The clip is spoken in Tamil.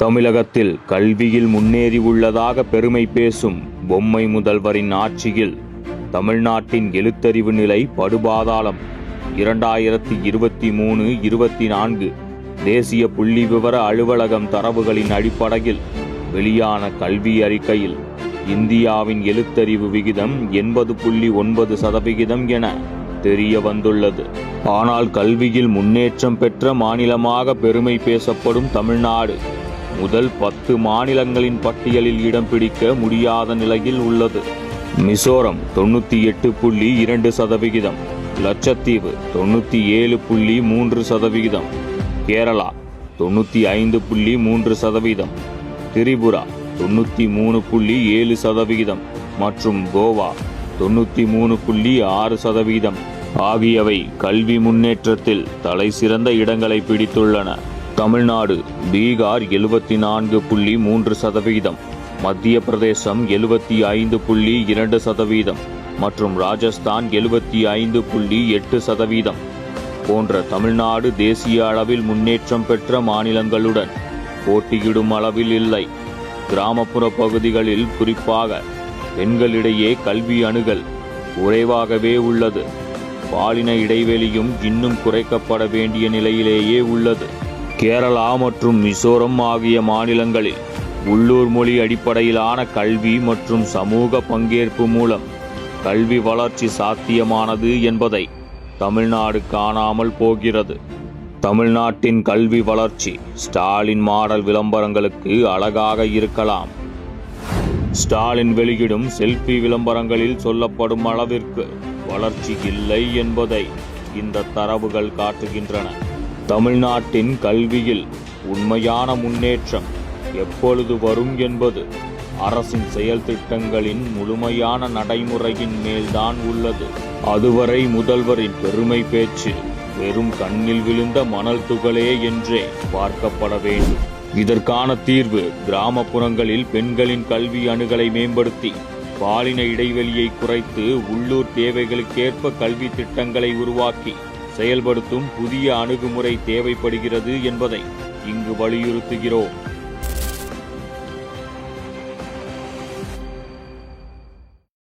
தமிழகத்தில் கல்வியில் முன்னேறி உள்ளதாக பெருமை பேசும் பொம்மை முதல்வரின் ஆட்சியில் தமிழ்நாட்டின் எழுத்தறிவு நிலை படுபாதாளம். இரண்டாயிரத்தி இருபத்தி மூணு இருபத்தி நான்கு தேசிய புள்ளி விவர அலுவலகம் தரவுகளின் அடிப்படையில் வெளியான கல்வி அறிக்கையில் இந்தியாவின் எழுத்தறிவு விகிதம் எண்பது புள்ளி ஒன்பது சதவிகிதம் என தெரிய வந்துள்ளது. ஆனால் கல்வியில் முன்னேற்றம் பெற்ற மாநிலமாக பெருமை பேசப்படும் தமிழ்நாடு முதல் பத்து மாநிலங்களின் பட்டியலில் இடம் பிடிக்க முடியாத நிலையில் உள்ளது. மிசோரம் தொண்ணூற்றி எட்டு புள்ளி இரண்டு சதவிகிதம். லட்சத்தீவு தொண்ணூற்றி ஏழு புள்ளி மூன்று சதவிகிதம். கேரளா தொண்ணூற்றி ஐந்து புள்ளி மூன்று சதவீதம் திரிபுரா தொண்ணூற்றி மூணு புள்ளி ஏழு சதவிகிதம். மற்றும் கோவா தொண்ணூற்றி மூணு புள்ளி ஆறு சதவீதம் ஆகியவை கல்வி முன்னேற்றத்தில் தலை சிறந்த இடங்களை பிடித்துள்ளன. தமிழ்நாடு பீகார் எழுபத்தி நான்கு புள்ளி மூன்று சதவீதம் மத்திய பிரதேசம் எழுபத்தி ஐந்து புள்ளி இரண்டு சதவீதம் மற்றும் ராஜஸ்தான் எழுபத்தி ஐந்து புள்ளி எட்டு சதவீதம் போன்ற தமிழ்நாடு தேசிய அளவில் முன்னேற்றம் பெற்ற மாநிலங்களுடன் போட்டியிடும் அளவில் இல்லை. கிராமப்புற பகுதிகளில் குறிப்பாக பெண்களிடையே கல்வி அணுகல் குறைவாகவே உள்ளது. பாலின இடைவெளியும் இன்னும் குறைக்கப்பட வேண்டிய நிலையிலேயே உள்ளது. கேரளா மற்றும் மிசோரம் ஆகிய மாநிலங்களில் உள்ளூர் மொழி அடிப்படையிலான கல்வி மற்றும் சமூக பங்கேற்பு மூலம் கல்வி வளர்ச்சி சாத்தியமானது என்பதை தமிழ்நாடு காணாமல் போகிறது. தமிழ்நாட்டின் கல்வி வளர்ச்சி ஸ்டாலின் மாடல் விளம்பரங்களுக்கு அழகாக இருக்கலாம். ஸ்டாலின் வெளியிடும் செல்ஃபி விளம்பரங்களில் சொல்லப்படும் அளவிற்கு வளர்ச்சி இல்லை என்பதை இந்த தரவுகள் காட்டுகின்றன. தமிழ்நாட்டின் கல்வியில் உண்மையான முன்னேற்றம் எப்பொழுது வரும் என்பது அரசின் செயல் திட்டங்களின் முழுமையான நடைமுறையின் மேல்தான் உள்ளது. அதுவரை முதல்வரின் பெருமை பேச்சு வெறும் கண்ணில் விழுந்த மணல் துகளே என்றே பார்க்கப்பட வேண்டும். இதற்கான தீர்வு கிராமப்புறங்களில் பெண்களின் கல்வி அணுகலை மேம்படுத்தி பாலின இடைவெளியை குறைத்து உள்ளூர் தேவைகளுக்கேற்ப கல்வி திட்டங்களை உருவாக்கி செயல்படுத்தும் புதிய அணுகுமுறை தேவைப்படுகிறது என்பதை இங்கு வலியுறுத்துகிறோம்.